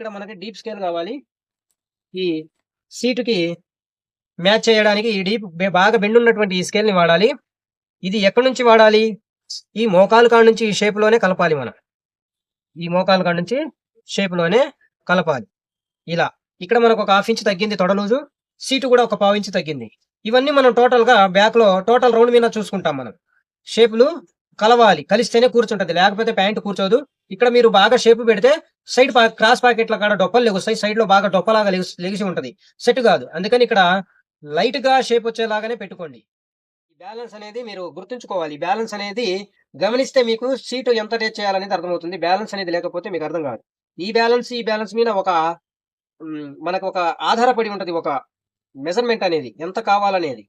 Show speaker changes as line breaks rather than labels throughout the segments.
ఇక్కడ మనకి deep scale కావాలి. ఈ సీటుకి మ్యాచ్ చేయడానికి ఈ డీప్ బాగా బెండ్ ఉన్నటువంటి ఈ స్కేల్ని వాడాలి. ఇది ఎక్కడి నుంచి వాడాలి? ఈ మోకాలు కాడ నుంచి ఈ షేప్లోనే కలపాలి మనం. ఈ మోకాలు కాడ నుంచి షేప్లోనే కలపాలి. ఇలా. ఇక్కడ మనకు ఒక హాఫ్ ఇంచ్ తగ్గింది తొడలూజు. సీటు కూడా ఒక పావు ఇంచ్ తగ్గింది. ఇవన్నీ మనం టోటల్గా బ్యాక్లో టోటల్ రౌండ్ మీద చూసుకుంటాం మనం. షేపులు కలవాలి. కలిస్తేనే కూర్చుంటుంది. లేకపోతే ప్యాంటు కూర్చోదు. ఇక్కడ మీరు బాగా షేప్ పెడితే సైడ్ క్రాస్ పాకెట్ల కాడ డొప్పలు లెగుస్తాయి సైడ్లో బాగా డొప్పలాగా లెగిసి ఉంటుంది. సెట్ కాదు. అందుకని ఇక్కడ లైట్గా షేప్ వచ్చేలాగానే పెట్టుకోండి. ఈ బ్యాలెన్స్ అనేది మీరు గుర్తుంచుకోవాలి. బ్యాలెన్స్ అనేది గమనిస్తే మీకు సీటు ఎంత టచ్ చేయాలనేది అర్థమవుతుంది. బ్యాలెన్స్ అనేది లేకపోతే మీకు అర్థం కాదు. ఈ బ్యాలెన్స్ ఈ బ్యాలెన్స్ మీద ఒక మనకు ఒక ఆధారపడి ఉంటుంది. ఒక మెజర్మెంట్ అనేది ఎంత కావాలనేది.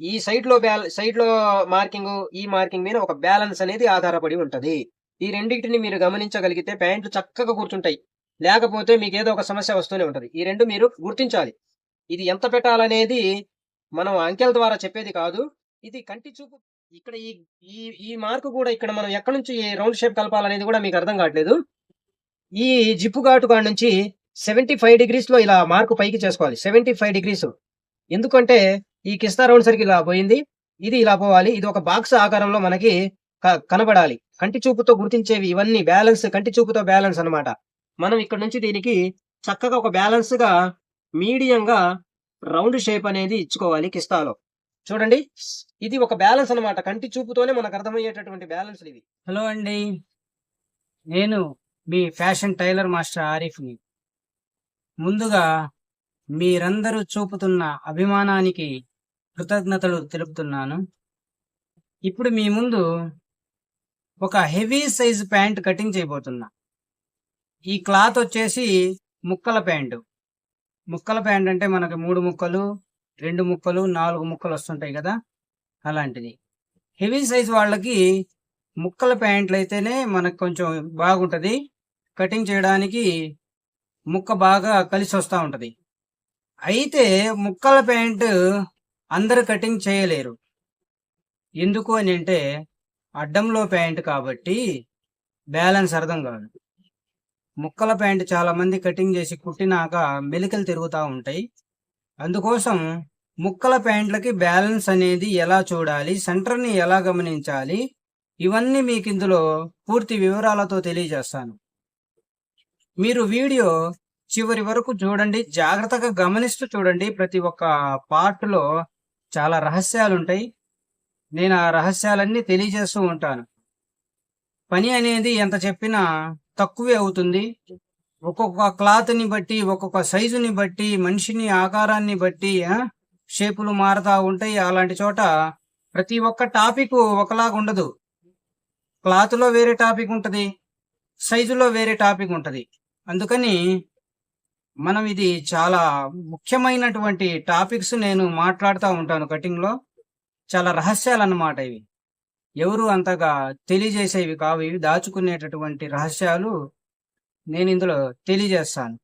ఈ సైడ్లో బ్యాల సైడ్లో మార్కింగ్ ఈ మార్కింగ్ మీద ఒక బ్యాలెన్స్ అనేది ఆధారపడి ఉంటుంది. ఈ రెండింటిని మీరు గమనించగలిగితే ప్యాంట్లు చక్కగా కూర్చుంటాయి. లేకపోతే మీకు ఏదో ఒక సమస్య వస్తూనే ఉంటుంది. ఈ రెండు మీరు గుర్తించాలి. ఇది ఎంత పెట్టాలనేది మనం అంకెల ద్వారా చెప్పేది కాదు. ఇది కంటి చూపు. ఇక్కడ ఈ ఈ ఈ మార్కు కూడా ఇక్కడ మనం ఎక్కడి నుంచి రౌండ్ షేప్ కలపాలనేది కూడా మీకు అర్థం కావట్లేదు. ఈ జిప్పు ఘాటు కాడ నుంచి సెవెంటీ ఫైవ్ డిగ్రీస్లో ఇలా మార్కు పైకి చేసుకోవాలి. Seventy five degrees. ఎందుకంటే ఈ కిస్తా రౌండ్ సరికి ఇలా పోయింది. ఇది ఇలా పోవాలి. ఇది ఒక బాక్స్ ఆకారంలో మనకి కనబడాలి. కంటి చూపుతో గుర్తించేవి ఇవన్నీ బ్యాలెన్స్ కంటి చూపుతో బ్యాలెన్స్ అనమాట మనం ఇక్కడ నుంచి దీనికి చక్కగా ఒక బ్యాలెన్స్గా మీడియంగా రౌండ్ షేప్ అనేది ఇచ్చుకోవాలి కిస్తాలో. చూడండి. ఇది ఒక బ్యాలెన్స్ అనమాట కంటి చూపుతోనే మనకు అర్థమయ్యేటటువంటి బ్యాలెన్స్ ఇవి
హలో అండి. నేను మీ ఫ్యాషన్ టైలర్ మాస్టర్ ఆరిఫ్ని. ముందుగా మీరందరూ చూపుతున్న అభిమానానికి కృతజ్ఞతలు తెలుపుతున్నాను. ఇప్పుడు మీ ముందు ఒక హెవీ సైజ్ ప్యాంట్ కటింగ్ చేయబోతున్నా. ఈ క్లాత్ వచ్చేసి ముక్కల ప్యాంటు. ముక్కల ప్యాంట్ అంటే మనకి మూడు ముక్కలు రెండు ముక్కలు నాలుగు ముక్కలు వస్తుంటాయి కదా? అలాంటిది. హెవీ సైజ్ వాళ్ళకి ముక్కల ప్యాంట్లు అయితేనే మనకు కొంచెం బాగుంటుంది. కటింగ్ చేయడానికి ముక్క బాగా కలిసి వస్తూ ఉంటుంది. అయితే ముక్కల ప్యాంటు అందరు కటింగ్ చేయలేరు. ఎందుకు అని అంటే అడ్డంలో ప్యాంట్ కాబట్టి బ్యాలెన్స్ అర్థం కాదు. ముక్కల ప్యాంట్ చాలామంది కటింగ్ చేసి కుట్టినాక మెలికలు తిరుగుతూ ఉంటాయి. అందుకోసం ముక్కల ప్యాంట్లకి బ్యాలెన్స్ అనేది ఎలా చూడాలి సెంటర్ని ఎలా గమనించాలి ఇవన్నీ మీకు ఇందులో పూర్తి వివరాలతో తెలియజేస్తాను. మీరు వీడియో చివరి వరకు చూడండి జాగ్రత్తగా గమనిస్తూ చూడండి. ప్రతి ఒక్క పార్ట్లో చాలా రహస్యాలు ఉంటాయి నేను ఆ రహస్యాలన్నీ తెలియజేస్తూ ఉంటాను. పని అనేది ఎంత చెప్పినా తక్కువే అవుతుంది. ఒక్కొక్క క్లాత్ని బట్టి ఒక్కొక్క సైజుని బట్టి మనిషిని ఆకారాన్ని బట్టి షేపులు మారుతూ ఉంటాయి. అలాంటి చోట ప్రతి ఒక్క టాపిక్ ఒకలాగా ఉండదు. క్లాత్లో వేరే టాపిక్ ఉంటుంది సైజులో వేరే టాపిక్ ఉంటుంది. అందుకని మనం ఇది చాలా ముఖ్యమైనటువంటి టాపిక్స్ నేను మాట్లాడుతూ ఉంటాను కటింగ్లో. చాలా రహస్యాలు అన్నమాట ఇవి. ఎవరు అంతగా తెలియజేసేవి కావు. ఇవి దాచుకునేటటువంటి రహస్యాలు నేను ఇందులో తెలియజేస్తాను.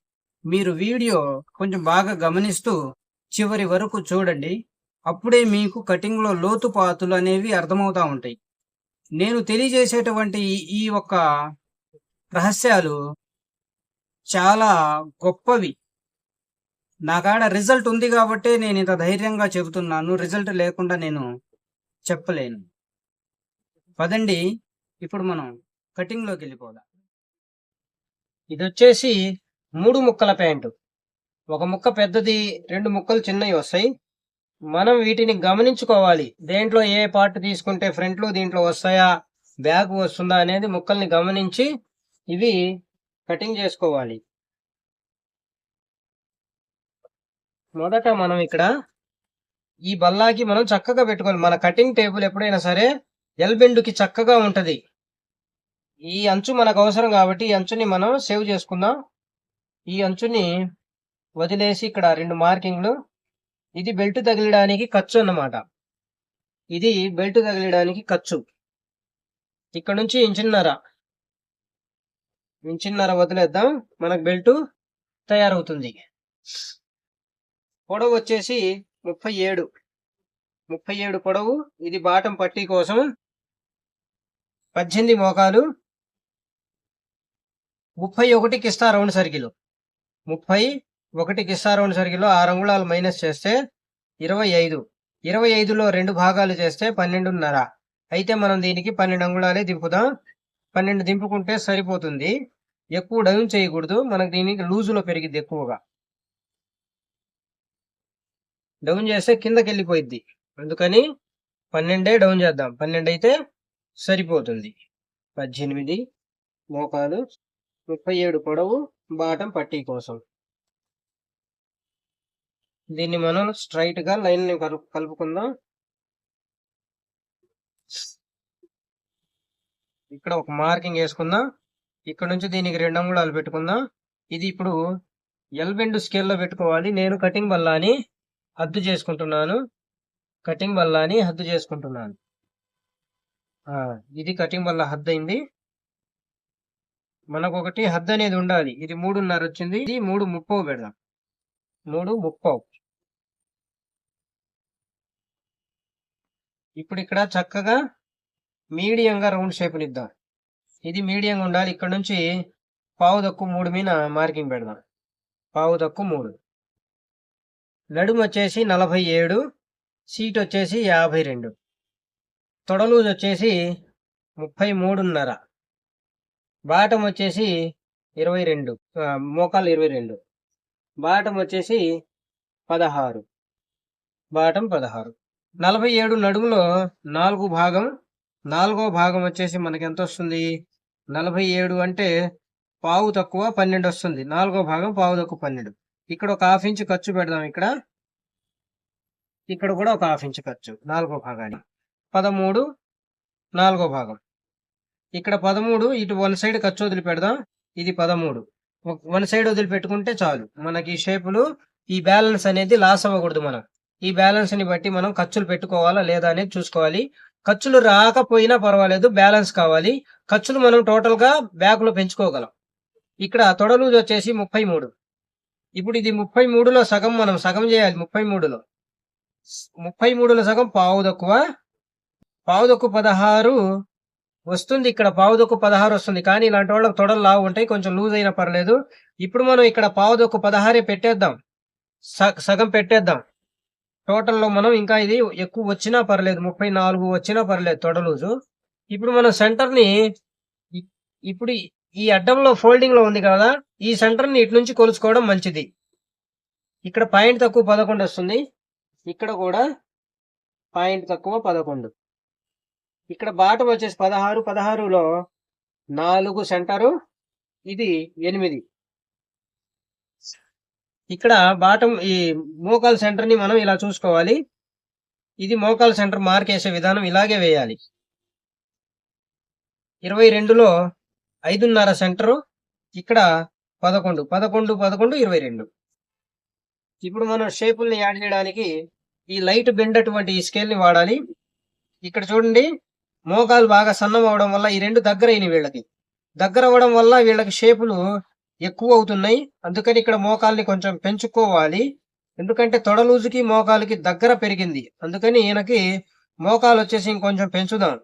మీరు వీడియో కొంచెం బాగా గమనిస్తూ చివరి వరకు చూడండి. అప్పుడే మీకు కటింగ్లో లోతుపాతులు అనేవి అర్థమవుతూ ఉంటాయి. నేను తెలియజేసేటువంటి ఈ- ఈ ఒక్క రహస్యాలు చాలా గొప్పవి. నా కాడ రిజల్ట్ ఉంది కాబట్టి నేను ఇంత ధైర్యంగా చెబుతున్నాను. రిజల్ట్ లేకుండా నేను చెప్పలేను. పదండి ఇప్పుడు మనం కటింగ్లోకి వెళ్ళిపోదాం.
ఇది వచ్చేసి మూడు ముక్కల ప్యాంటు. ఒక ముక్క పెద్దది రెండు ముక్కలు చిన్నవి వస్తాయి. మనం వీటిని గమనించుకోవాలి. దేంట్లో ఏ పార్ట్ తీసుకుంటే ఫ్రంట్లో దీంట్లో వస్తాయా బ్యాగ్ వస్తుందా అనేది ముక్కల్ని గమనించి ఇవి కటింగ్ చేసుకోవాలి. మొదట మనం ఇక్కడ ఈ బల్లాకి మనం చక్కగా పెట్టుకోవాలి. మన కటింగ్ టేబుల్ ఎప్పుడైనా సరే ఎల్బెండుకి చక్కగా ఉంటుంది. ఈ అంచు మనకు అవసరం కాబట్టి ఈ అంచుని మనం సేవ్ చేసుకుందాం. ఈ అంచుని వదిలేసి ఇక్కడ రెండు మార్కింగ్లు ఇది బెల్ట్ తగిలడానికి ఖర్చు అన్నమాట. ఇది బెల్ట్ తగిలడానికి ఖర్చు. ఇక్కడ నుంచి ఇంచున్నర. ఇంచున్నర వదిలేద్దాం. మనకు బెల్ట్ తయారవుతుంది. పొడవు వచ్చేసి ముప్పై ఏడు. ముప్పై ఏడు పొడవు ఇది బాటం పట్టీ కోసం పద్దెనిమిది మోకాలు ముప్పై ఒకటికి ఇస్తా రౌండ్ సర్కిల్. ముప్పై ఒకటి ఇస్తా రౌండ్ సర్కిల్లో ఆరు అంగుళాలు మైనస్ చేస్తే ఇరవై ఐదు. ఇరవై ఐదులో రెండు భాగాలు చేస్తే పన్నెండున్నర. అయితే మనం దీనికి పన్నెండు అంగుళాలే దింపుదాం. పన్నెండు దింపుకుంటే సరిపోతుంది. ఎక్కువ డౌన్ చేయకూడదు. మనకు దీనికి లూజులో పెరిగింది ఎక్కువగా. డౌన్ చేస్తే కిందకి వెళ్ళిపోయిద్ది అందుకని పన్నెండే డౌన్ చేద్దాం. పన్నెండు అయితే సరిపోతుంది. పద్దెనిమిది మోకాలు ముప్పై ఏడు పొడవు బాటం పట్టీ కోసం. దీన్ని మనం స్ట్రైట్గా లైన్ని లైన్ కలుపు కలుపుకుందాం. ఇక్కడ ఒక మార్కింగ్ వేసుకుందాం. ఇక్కడ నుంచి దీనికి రెండు అంగుళాలు పెట్టుకుందాం. ఇది ఇప్పుడు ఎల్బెండు స్కేల్లో పెట్టుకోవాలి. నేను కటింగ్ బల్లాని హద్దు చేసుకుంటున్నాను. కటింగ్ వల్ల అని హద్దు చేసుకుంటున్నాను. ఇది కటింగ్ వల్ల హద్దు అయింది మనకు ఒకటి హద్దు అనేది ఉండాలి. ఇది మూడున్నర వచ్చింది. ఇది మూడు ముప్పవు పెడదాం. మూడు ముప్పవు. ఇప్పుడు ఇక్కడ చక్కగా మీడియంగా రౌండ్ షేప్ని ఇద్దాం ఇది మీడియంగా ఉండాలి. ఇక్కడ నుంచి పావు తక్కువ మూడు మీద మార్కింగ్ పెడదాం. పావు తక్కువ మూడు. నడుము వచ్చేసి నలభై ఏడు సీట్ వచ్చేసి యాభై రెండు తొడలూజ్ వచ్చేసి ముప్పై మూడున్నర బాటం వచ్చేసి ఇరవై రెండు మోకాలు ఇరవై రెండు బాటం వచ్చేసి పదహారు. బాటం పదహారు. నలభై ఏడు నడుములో నాలుగు భాగం నాలుగో భాగం వచ్చేసి మనకి ఎంత వస్తుంది నలభై ఏడు అంటే పావు తక్కువ పన్నెండు వస్తుంది నాలుగో భాగం పావు తక్కువ పన్నెండు. ఇక్కడ ఒక హాఫ్ ఇంచ్ ఖర్చు పెడదాం ఇక్కడ. ఇక్కడ కూడా ఒక హాఫ్ ఇంచ్ ఖర్చు నాలుగో భాగానికి. పదమూడు నాలుగో భాగం. ఇక్కడ పదమూడు ఇటు వన్ సైడ్ ఖర్చు వదిలి పెడదాం ఇది పదమూడు. వన్ సైడ్ వదిలి పెట్టుకుంటే చాలు. మనకి ఈ షేపులు ఈ బ్యాలెన్స్ అనేది లాస్ అవ్వకూడదు మనం. ఈ బ్యాలెన్స్ని బట్టి మనం ఖర్చులు పెట్టుకోవాలా లేదా అనేది చూసుకోవాలి. ఖర్చులు రాకపోయినా పర్వాలేదు బ్యాలెన్స్ కావాలి. ఖర్చులు మనం టోటల్గా బ్యాగ్లో పెంచుకోగలం. ఇక్కడ తొడలూజ్ వచ్చేసి ముప్పై మూడు. ఇప్పుడు ఇది ముప్పై మూడులో సగం మనం సగం చేయాలి ముప్పై మూడులో. ముప్పై మూడులో సగం పావు తక్కువ. పావు తక్కువ పదహారు వస్తుంది ఇక్కడ పావు తక్కువ పదహారు వస్తుంది. కానీ ఇలాంటి వాళ్ళకి తొడలు లావు ఉంటాయి కొంచెం లూజ్ అయినా పర్లేదు. ఇప్పుడు మనం ఇక్కడ పావు తక్కువ పదహారే పెట్టేద్దాం. సగం పెట్టేద్దాం. టోటల్లో మనం ఇంకా ఇది ఎక్కువ వచ్చినా పర్లేదు ముప్పై నాలుగు వచ్చినా పర్లేదు తొడలూజు ఇప్పుడు మనం సెంటర్ని ఇప్పుడు ఈ- అడ్డంలో ఫోల్డింగ్లో ఉంది కదా ఈ సెంటర్ని ఇటు నుంచి కొలుచుకోవడం మంచిది. ఇక్కడ పాయింట్ తక్కువ పదకొండు వస్తుంది. ఇక్కడ కూడా పాయింట్ తక్కువ పదకొండు. ఇక్కడ బాటం వచ్చేసి పదహారు పదహారులో నాలుగు సెంటరు ఇది ఎనిమిది. ఇక్కడ బాటం ఈ మోకాల్ సెంటర్ని మనం ఇలా చూసుకోవాలి. ఇది మోకాల్ సెంటర్ మార్క్ వేసే విధానం ఇలాగే వేయాలి. ఇరవై రెండులో ఐదున్నర సెంటరు ఇక్కడ పదకొండు పదకొండు పదకొండు ఇరవై రెండు. ఇప్పుడు మనం షేపుల్ని యాడ్ చేయడానికి ఈ లైట్ బెండ్ అటువంటి ఈ స్కేల్ని వాడాలి. ఇక్కడ చూడండి మోకాలు బాగా సన్నం అవడం వల్ల ఈ రెండు దగ్గర అయిన వీళ్ళకి. దగ్గర అవ్వడం వల్ల వీళ్ళకి షేపులు ఎక్కువ అవుతున్నాయి. అందుకని ఇక్కడ మోకాల్ని కొంచెం పెంచుకోవాలి. ఎందుకంటే తొడలూజుకి మోకాలకి దగ్గర పెరిగింది. అందుకని ఈయనకి మోకాలు వచ్చేసి ఇంకొంచెం పెంచుదాం.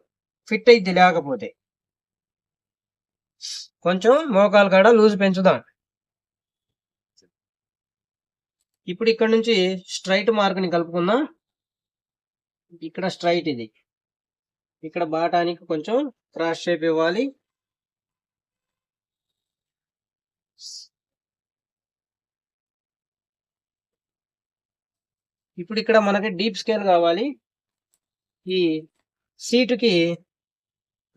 ఫిట్ అయింది లేకపోతే. కొంచెం మోకాలు కాడ లూజ్ పెంచుదాం. ఇప్పుడు ఇక్కడ నుంచి స్ట్రైట్ మార్క్ని కలుపుకుందాం. ఇక్కడ స్ట్రైట్ ఇది. ఇక్కడ బాటానికి కొంచెం క్రాస్ షేప్ ఇవ్వాలి. ఇప్పుడు ఇక్కడ మనకి డీప్ స్కేల్ కావాలి. ఈ సీటుకి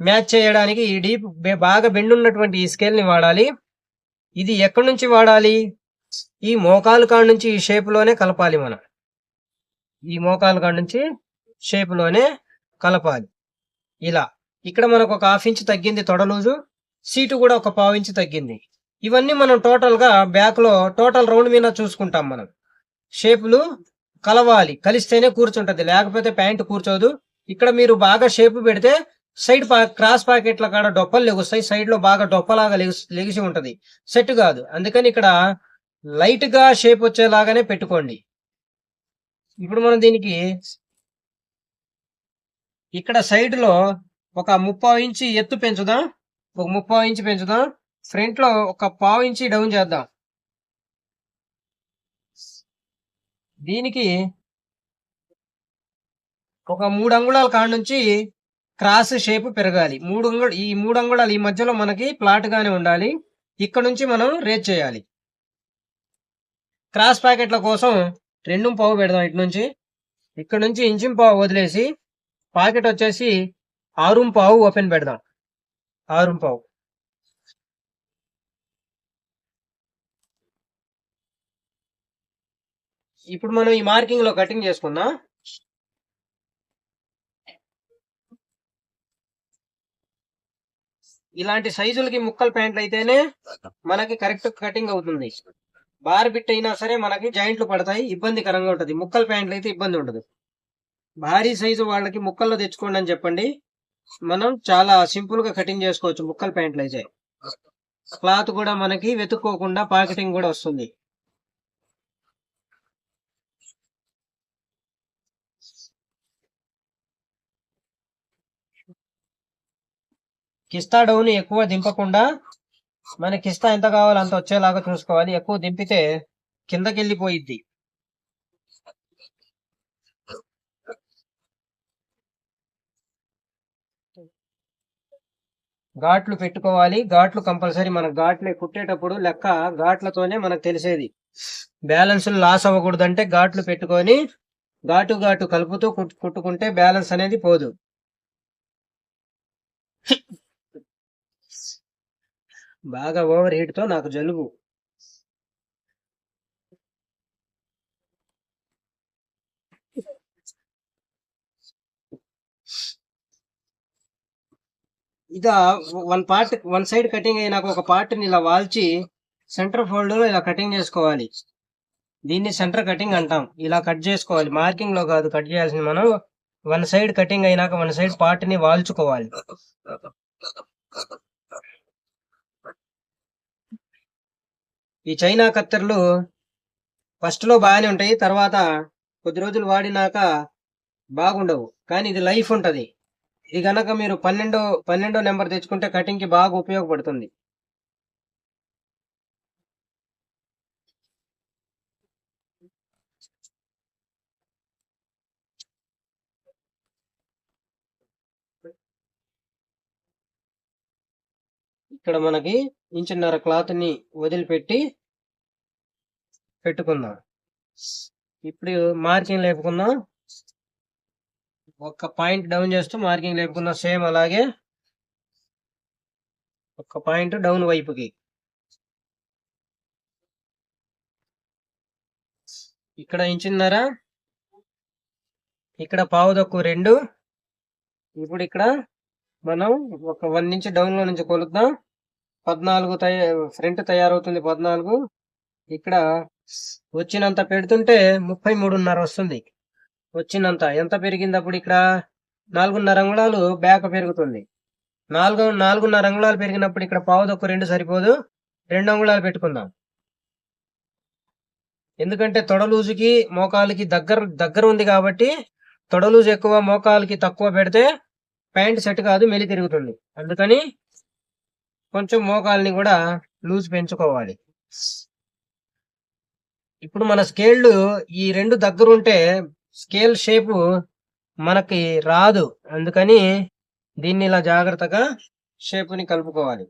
మ్యాచ్ చేయడానికి ఈ డీప్ బాగా బెండ్ ఉన్నటువంటి ఈ స్కేల్ని వాడాలి. ఇది ఎక్కడి నుంచి వాడాలి? ఈ మోకాలు కాడ నుంచి ఈ షేప్లోనే కలపాలి మనం. ఈ మోకాలు కాడ నుంచి షేప్లోనే కలపాలి. ఇలా. ఇక్కడ మనకు ఒక హాఫ్ ఇంచ్ తగ్గింది తొడలూజు సీటు కూడా ఒక పావు ఇంచ్ తగ్గింది. ఇవన్నీ మనం టోటల్గా బ్యాక్లో టోటల్ రౌండ్ మీద చూసుకుంటాం మనం. షేపులు కలవాలి. కలిస్తేనే కూర్చుంటుంది. లేకపోతే ప్యాంటు కూర్చోదు. ఇక్కడ మీరు బాగా షేప్ పెడితే సైడ్ క్రాస్ పాకెట్ల కాడ డొప్పలు లెగుస్తాయి సైడ్లో బాగా డొప్పలాగా లెగిసి లెగిసి ఉంటది. సెట్ కాదు. అందుకని ఇక్కడ లైట్గా షేప్ వచ్చేలాగానే పెట్టుకోండి. ఇప్పుడు మనం దీనికి ఇక్కడ సైడ్లో ఒక ముప్పై ఇంచి ఎత్తు పెంచుదాం. ఒక ముప్పై ఇంచి పెంచుదాం. ఫ్రంట్లో ఒక పావు ఇంచి డౌన్ చేద్దాం. దీనికి ఒక మూడు అంగుళాల కాడ నుంచి క్రాస్ షేప్ పెరగాలి. మూడు అంగుళ ఈ మూడు అంగుళాలు ఈ మధ్యలో మనకి ప్లాట్గానే ఉండాలి. ఇక్కడ నుంచి మనం రేజ్ చేయాలి. క్రాస్ ప్యాకెట్ల కోసం రెండు పావు పెడదాం ఇటు నుంచి. ఇక్కడ నుంచి ఇంచిం పావు వదిలేసి ప్యాకెట్ వచ్చేసి ఆరు పావు ఓపెన్ పెడదాం. ఆరు పావు. ఇప్పుడు మనం ఈ మార్కింగ్లో కటింగ్ చేసుకుందాం. ఇలాంటి సైజులకి ముక్కల ప్యాంట్లు అయితేనే మనకి కరెక్ట్ కటింగ్ అవుతుంది. బార్ బిట్ అయినా సరే మనకి జాయింట్లు పడతాయి ఇబ్బందికరంగా ఉంటుంది. ముక్కల ప్యాంట్లు అయితే ఇబ్బంది ఉండదు. భారీ సైజు వాళ్ళకి ముక్కల్లో తెచ్చుకోండి అని చెప్పండి. మనం చాలా సింపుల్గా కటింగ్ చేసుకోవచ్చు ముక్కల ప్యాంట్లు అయితే క్లాత్ కూడా మనకి వెతుక్కోకుండా పాకెటింగ్ కూడా వస్తుంది. కిస్తా డౌన్ ఎక్కువ దింపకుండా మన కిస్తా ఎంత కావాలో అంత వచ్చేలాగా చూసుకోవాలి. ఎక్కువ దింపితే కిందకి వెళ్ళిపోయిద్ది ఘాట్లు పెట్టుకోవాలి. ఘాట్లు కంపల్సరీ మన ఘాట్లు కుట్టేటప్పుడు లెక్క ఘాట్లతోనే మనకు తెలిసేది. బ్యాలెన్స్ లాస్ అవ్వకూడదంటే ఘాట్లు పెట్టుకొని ఘాటు ఘాటు కలుపుతూ కుట్- కుట్టుకుంటే బ్యాలెన్స్ అనేది పోదు. బాగా ఓవర్ హీట్తో నాకు జలుబు. ఇదా one part one side cutting అయినాక ఒక పార్ట్ని ని ఇలా వాల్చి సెంటర్ ఫోల్డ్లో ఇలా కటింగ్ చేసుకోవాలి. దీన్ని సెంటర్ కటింగ్ అంటాం. ఇలా కట్ చేసుకోవాలి. మార్కింగ్లో కాదు కట్ చేయాల్సింది మనం వన్ సైడ్ కటింగ్ అయినాక వన్ సైడ్ పార్ట్ని వాల్చుకోవాలి. ఈ చైనా కత్తెరలు ఫస్ట్లో బాగానే ఉంటాయి తర్వాత కొద్ది రోజులు వాడినాక బాగుండవు. కానీ ఇది లైఫ్ ఉంటుంది. ఇది కనుక మీరు పన్నెండో పన్నెండో నెంబర్ తెచ్చుకుంటే కటింగ్కి బాగా ఉపయోగపడుతుంది. ఇక్కడ మనకి ఇంచున్నర క్లాత్ని వదిలిపెట్టి పెట్టుకుందాం. ఇప్పుడు మార్కింగ్ లేపుకుందాం ఒక పాయింట్ డౌన్ చేస్తూ మార్కింగ్ లేపుకుందాం సేమ్ అలాగే ఒక పాయింట్ డౌన్ వైపుకి. ఇక్కడ ఇంచున్నర ఇక్కడ పావు తక్కువ రెండు ఇప్పుడు ఇక్కడ మనం ఒక వన్ ఇంచ్ డౌన్లో నుంచి కొలుద్దాం. పద్నాలుగు తయ ఫ్రంట్ తయారవుతుంది పద్నాలుగు. ఇక్కడ వచ్చినంత పెడుతుంటే ముప్పై మూడున్నర వస్తుంది. వచ్చినంత ఎంత పెరిగింది అప్పుడు ఇక్కడ? నాలుగున్నర అంగుళాలు బ్యాక్ పెరుగుతుంది. నాలుగు నాలుగున్నర అంగుళాలు పెరిగినప్పుడు ఇక్కడ పావు తక్కువ రెండు సరిపోదు. రెండు అంగుళాలు పెట్టుకుందాం. ఎందుకంటే తొడలూజుకి మోకాలకి దగ్గర దగ్గర ఉంది కాబట్టి తొడలూజు ఎక్కువ మోకాలకి తక్కువ పెడితే ప్యాంట్ సెట్ కాదు మెలి తిరుగుతుంది. అందుకని కొంచెం మోకాల్ని కూడా లూజ్ పెంచుకోవాలి. ఇప్పుడు మన స్కేళ్ళు ఈ రెండు దగ్గర ఉంటే స్కేల్ షేపు మనకి రాదు. అందుకని దీన్ని ఇలా జాగ్రత్తగా షేపుని కలుపుకోవాలి.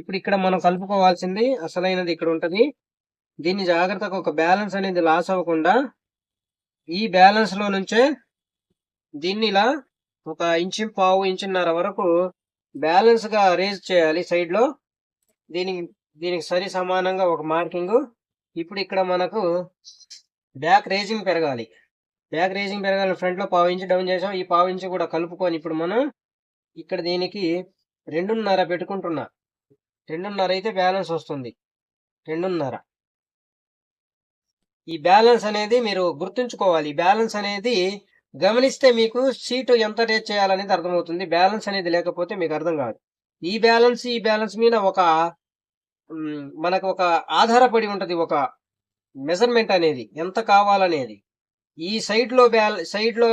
ఇప్పుడు ఇక్కడ మనం కలుపుకోవాల్సింది అసలైనది ఇక్కడ ఉంటుంది. దీన్ని జాగ్రత్తగా ఒక బ్యాలెన్స్ అనేది లాస్ అవ్వకుండా ఈ బ్యాలెన్స్లో నుంచే దీన్ని ఇలా ఒక ఇంచు పావు ఇంచున్నర వరకు బ్యాలెన్స్గా రేజ్ చేయాలి సైడ్లో దీనికి దీనికి సరి సమానంగా ఒక మార్కింగ్ ఇప్పుడు ఇక్కడ మనకు బ్యాక్ రేజింగ్ పెరగాలి. బ్యాక్ రేజింగ్ పెరగాలి ఫ్రంట్లో పావు ఇంచు డౌన్ చేసాం. ఈ పావు ఇంచు కూడా కలుపుకొని ఇప్పుడు మనం ఇక్కడ దీనికి రెండున్నర పెట్టుకుంటున్నా. రెండున్నర అయితే బ్యాలెన్స్ వస్తుంది. రెండున్నర. ఈ బ్యాలెన్స్ అనేది మీరు గుర్తుంచుకోవాలి. బ్యాలెన్స్ అనేది గమనిస్తే మీకు సీటు ఎంత రేట్ చేయాలనేది అర్థమవుతుంది. బ్యాలెన్స్ అనేది లేకపోతే మీకు అర్థం కాదు. ఈ బ్యాలెన్స్ ఈ బ్యాలెన్స్ మీద ఒక మనకు ఒక ఆధారపడి ఉంటుంది. ఒక మెజర్మెంట్ అనేది ఎంత కావాలనేది. ఈ సైడ్లో బ్యాల సైడ్లో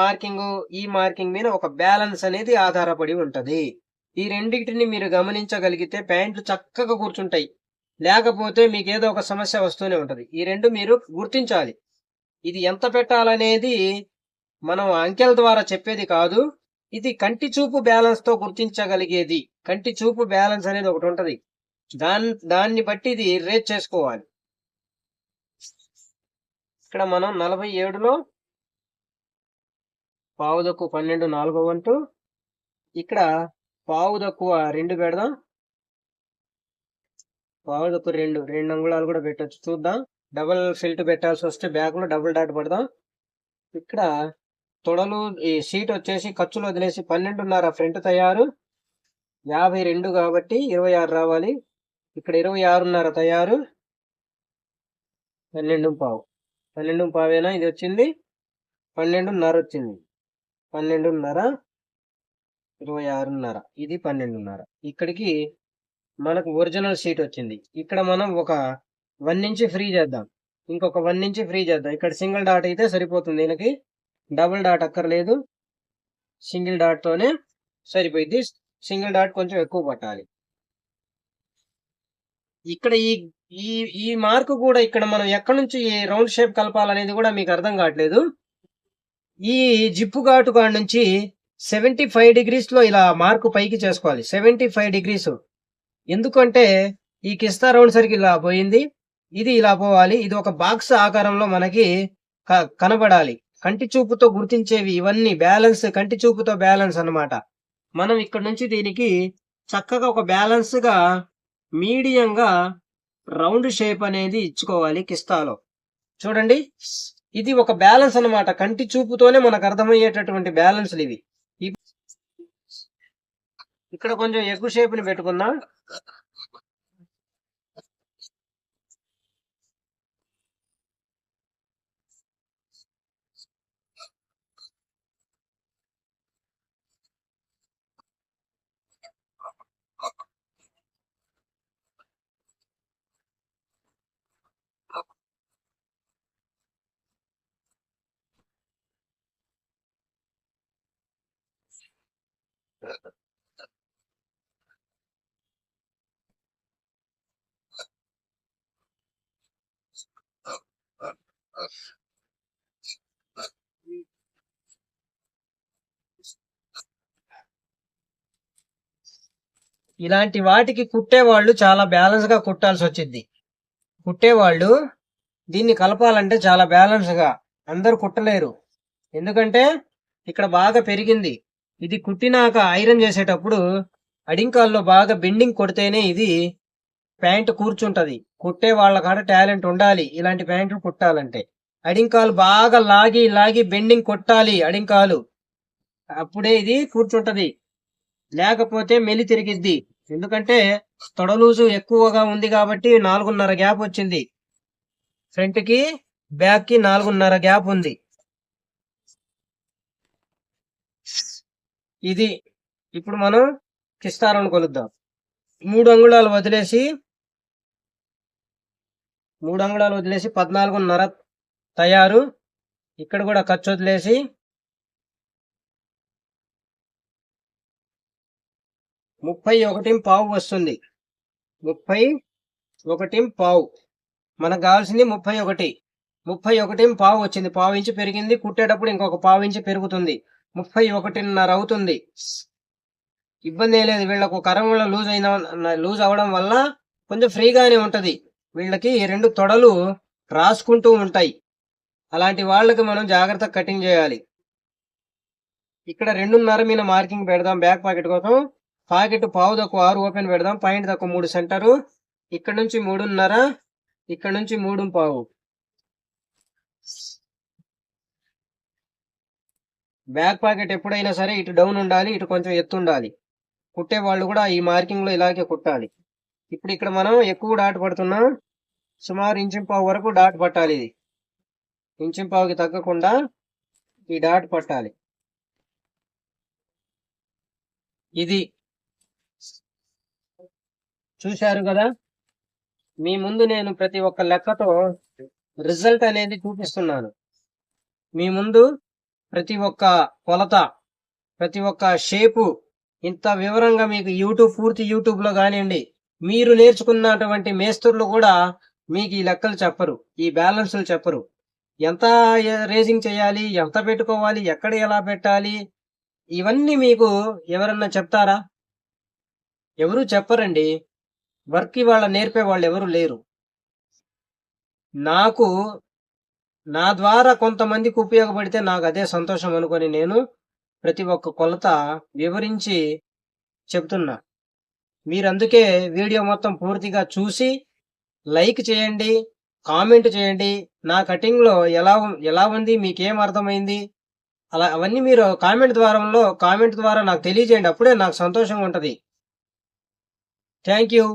మార్కింగ్ ఈ మార్కింగ్ మీద ఒక బ్యాలెన్స్ అనేది ఆధారపడి ఉంటుంది. ఈ రెండింటిని మీరు గమనించగలిగితే ప్యాంట్లు చక్కగా కూర్చుంటాయి. లేకపోతే మీకు ఏదో ఒక సమస్య వస్తూనే ఉంటుంది. ఈ రెండు మీరు గుర్తించాలి. ఇది ఎంత పెట్టాలనేది మనం అంకెల ద్వారా చెప్పేది కాదు ఇది కంటి చూపు బ్యాలెన్స్తో గుర్తించగలిగేది. కంటి చూపు బ్యాలెన్స్ అనేది ఒకటి ఉంటది. దాని దాన్ని బట్టి ఇది రేట్ చేసుకోవాలి. ఇక్కడ మనం నలభై ఏడులో పావుదక్కు పన్నెండు నాలుగో వంతు. ఇక్కడ పావు తక్కువ రెండు పెడదాం. పావు తక్కువ రెండు రెండు అంగుళాలు కూడా పెట్టచ్చు. చూద్దాం. డబుల్ ఫిల్ట్ పెట్టాల్సి వస్తే బ్యాక్లో డబుల్ డాట్ పడదాం. ఇక్కడ తొడలు ఈ సీట్ వచ్చేసి ఖర్చులు వదిలేసి పన్నెండున్నర ఫ్రంట్ తయారు యాభై రెండు కాబట్టి ఇరవై ఆరు రావాలి. ఇక్కడ ఇరవై ఆరున్నర తయారు పన్నెండు పావు. పన్నెండు పావేనా ఇది వచ్చింది? పన్నెండున్నర వచ్చింది. పన్నెండున్నర ఇరవై ఆరున్నర. ఇది పన్నెండున్నర. ఇక్కడికి మనకు ఒరిజినల్ సీట్ వచ్చింది. ఇక్కడ మనం ఒక వన్ ఇంచ్ ఫ్రీ చేద్దాం. ఇంకొక వన్ ఇంచ్ ఫ్రీ చేద్దాం. ఇక్కడ సింగిల్ డాట్ అయితే సరిపోతుంది. దీనికి డబుల్ డాట్ అక్కర్లేదు. సింగిల్ డాట్తోనే సరిపోయింది సింగిల్ డాట్ కొంచెం ఎక్కువ పట్టాలి. ఇక్కడ ఈ ఈ ఈ మార్కు కూడా ఇక్కడ మనం ఎక్కడి నుంచి రౌండ్ షేప్ కలపాలనేది కూడా మీకు అర్థం కావట్లేదు. ఈ జిప్పు ఘాటు కాడ నుంచి సెవెంటీ ఫైవ్ డిగ్రీస్లో ఇలా మార్కు పైకి చేసుకోవాలి. Seventy five degrees. ఎందుకంటే ఈ కిస్తా రౌండ్ సర్కిల్ ఇలా పోయింది. ఇది ఇలా పోవాలి. ఇది ఒక బాక్స్ ఆకారంలో మనకి క- కనబడాలి కంటి చూపుతో గుర్తించేవి ఇవన్నీ బ్యాలెన్స్ కంటి చూపుతో బ్యాలెన్స్ అన్నమాట. మనం ఇక్కడ నుంచి దీనికి చక్కగా ఒక బ్యాలెన్స్గా మీడియంగా రౌండ్ షేప్ అనేది ఇచ్చుకోవాలి కిస్తాలో. చూడండి ఇది ఒక బ్యాలెన్స్ అన్నమాట. కంటి చూపుతోనే మనకు అర్థమయ్యేటటువంటి బ్యాలెన్స్ ఇవి. ఇక్కడ కొంచెం ఎక్కువ షేప్ని పెట్టుకుందాం. ఇలాంటి వాటికి కుట్టేవాళ్ళు చాలా బ్యాలెన్స్గా కుట్టాల్సి వచ్చింది. కుట్టేవాళ్ళు దీన్ని కలపాలంటే చాలా బ్యాలెన్స్గా. అందరూ కుట్టలేరు. ఎందుకంటే ఇక్కడ బాగా పెరిగింది. ఇది కుట్టినాక ఐరన్ చేసేటప్పుడు అడింకాల్లో బాగా బెండింగ్ కొడితేనే ఇది ప్యాంటు కూర్చుంటది. కుట్టే వాళ్ళ కాడ టాలెంట్ ఉండాలి. ఇలాంటి ప్యాంట్లు కుట్టాలంటే. అడింకాలు బాగా లాగి లాగి బెండింగ్ కొట్టాలి అడింకాలు. అప్పుడే ఇది కూర్చుంటది. లేకపోతే మెలి తిరిగిద్ది. ఎందుకంటే తొడలూజు ఎక్కువగా ఉంది కాబట్టి నాలుగున్నర గ్యాప్ వచ్చింది. ఫ్రంట్కి బ్యాక్కి నాలుగున్నర గ్యాప్ ఉంది. ఇది ఇప్పుడు మనం కిస్తారాన్ని కొలుద్దాం. మూడు అంగుళాలు వదిలేసి మూడు అంగుళాలు వదిలేసి పద్నాలుగున్నర తయారు. ఇక్కడ కూడా ఖర్చు వదిలేసి ముప్పై ఒకటి పావు వస్తుంది. ముప్పై ఒకటి పావు. మనకు కావాల్సింది ముప్పై ఒకటి. ముప్పై ఒకటి పావు వచ్చింది. పావు ఇంచు పెరిగింది. కుట్టేటప్పుడు ఇంకొక పావు ఇంచు పెరుగుతుంది. ముప్పై ఒకటిన్నర అవుతుంది. ఇబ్బంది లేదు. వీళ్ళకు కరం వల్ల లూజ్ అయిన లూజ్ అవడం వల్ల కొంచెం ఫ్రీగానే ఉంటుంది. వీళ్ళకి రెండు తొడలు రాసుకుంటూ ఉంటాయి. అలాంటి వాళ్ళకి మనం జాగ్రత్తగా కటింగ్ చేయాలి. ఇక్కడ రెండున్నర మీద మార్కింగ్ పెడదాం బ్యాక్ పాకెట్ కోసం. పాకెట్ పావు తక్కువ ఆరు ఓపెన్ పెడదాం. పాయింట్ తక్కువ మూడు సెంటరు. ఇక్కడ నుంచి మూడున్నర ఇక్కడ నుంచి మూడు పావు. బ్యాక్ పాకెట్ ఎప్పుడైనా సరే ఇటు డౌన్ ఉండాలి ఇటు కొంచెం ఎత్తు ఉండాలి. కుట్టే వాళ్ళు కూడా ఈ మార్కింగ్లో ఇలాగే కుట్టాలి. ఇప్పుడు ఇక్కడ మనం ఎక్కువ డాట్ పడుతున్నాం సుమారు ఇంచింపావు వరకు డాట్ పట్టాలి ఇది. ఇంచింపావుకి తగ్గకుండా ఈ డాట్ పట్టాలి. ఇది చూశారు కదా? మీ ముందు నేను ప్రతి ఒక్క లెక్కతో రిజల్ట్ అనేది చూపిస్తున్నాను. మీ ముందు ప్రతి ఒక్క కొలత ప్రతి ఒక్క షేపు ఇంత వివరంగా మీకు యూట్యూబ్ పూర్తి యూట్యూబ్లో కానివ్వండి మీరు నేర్చుకున్నటువంటి మేస్త్రులు కూడా మీకు ఈ లెక్కలు చెప్పరు ఈ బ్యాలెన్స్లు చెప్పరు. ఎంత రేసింగ్ చేయాలి ఎంత పెట్టుకోవాలి ఎక్కడ ఎలా పెట్టాలి ఇవన్నీ మీకు ఎవరన్నా చెప్తారా? ఎవరు చెప్పరండి. వర్క్ ఇవాళ నేర్పే వాళ్ళు ఎవరు లేరు. నాకు నా ద్వారా కొంతమందికి ఉపయోగపడితే నాకు అదే సంతోషం అనుకొని నేను ప్రతి ఒక్క కొలత వివరించి చెప్తున్నా మీరు అందుకే వీడియో మొత్తం పూర్తిగా చూసి లైక్ చేయండి కామెంట్ చేయండి. నా కటింగ్లో ఎలా ఎలా ఉంది మీకేం అర్థమైంది? అలా అవన్నీ మీరు కామెంట్ ద్వారంలో కామెంట్ ద్వారా నాకు తెలియజేయండి. అప్పుడే నాకు సంతోషంగా ఉంటుంది. Thank you.